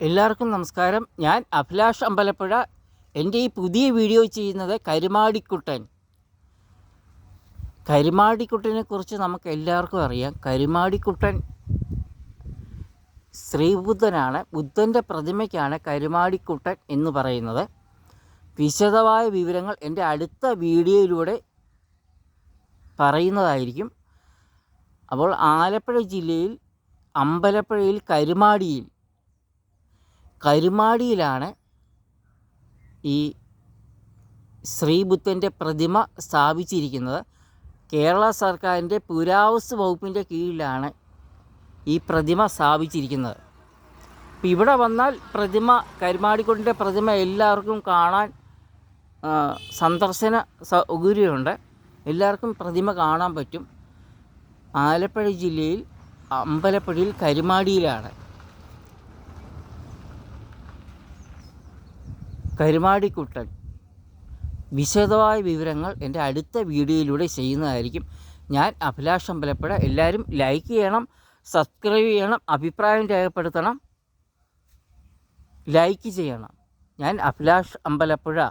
എല്ലാവർക്കും നമസ്കാരം. ഞാൻ അഭിലാഷ് അമ്പലപ്പുഴ. എന്റെ ഈ പുതിയ വീഡിയോ ചെയ്യുന്നത് കരുമാടിക്കുട്ടൻ. കരുമാടിക്കുട്ടനെ കുറിച്ച് നമുക്ക് എല്ലാവർക്കും അറിയാം. കരുമാടിക്കുട്ടൻ ശ്രീബുദ്ധനാണ്. ബുദ്ധന്റെ പ്രതിമയ്ക്കാണ് കരുമാടിക്കുട്ടൻ എന്ന് പറയുന്നത്. വിശദമായ വിവരങ്ങൾ എന്റെ അടുത്ത വീഡിയോയിലൂടെ പറയുന്നതായിരിക്കും. അപ്പോൾ ആലപ്പുഴ ജില്ലയിൽ അമ്പലപ്പുഴയിൽ കരുമാടിയിൽ കരുമാടിയിലാണ് ഈ ശ്രീബുദ്ധന്റെ പ്രതിമ സ്ഥാപിച്ചിരിക്കുന്നത്. കേരള സർക്കാരിന്റെ പുരാവസ്തു വകുപ്പിന്റെ കീഴിലാണ് ഈ പ്രതിമ സ്ഥാപിച്ചിരിക്കുന്നത്. അപ്പം ഇവിടെ വന്നാൽ പ്രതിമ കരുമാടിക്കുണ്ടിന്റെ പ്രതിമ എല്ലാവർക്കും കാണാൻ സന്ദർശന സൗകര്യമുണ്ട്. എല്ലാവർക്കും പ്രതിമ കാണാൻ പറ്റും. ആലപ്പുഴ ജില്ലയിൽ അമ്പലപ്പുഴയിൽ കരുമാടിയിലാണ്. കരുമാടിക്കുട്ടൻ വിശദമായ വിവരങ്ങൾ എന്റെ അടുത്ത വീഡിയോയിലൂടെ ചെയ്യുന്നതായിരിക്കും. ഞാൻ അഭിലാഷ് അമ്പലപ്പുഴ. എല്ലാവരും ലൈക്ക് ചെയ്യണം സബ്സ്ക്രൈബ് ചെയ്യണം അഭിപ്രായം രേഖപ്പെടുത്തണം. ലൈക്ക് ചെയ്യണം. ഞാൻ അഭിലാഷ് അമ്പലപ്പുഴ.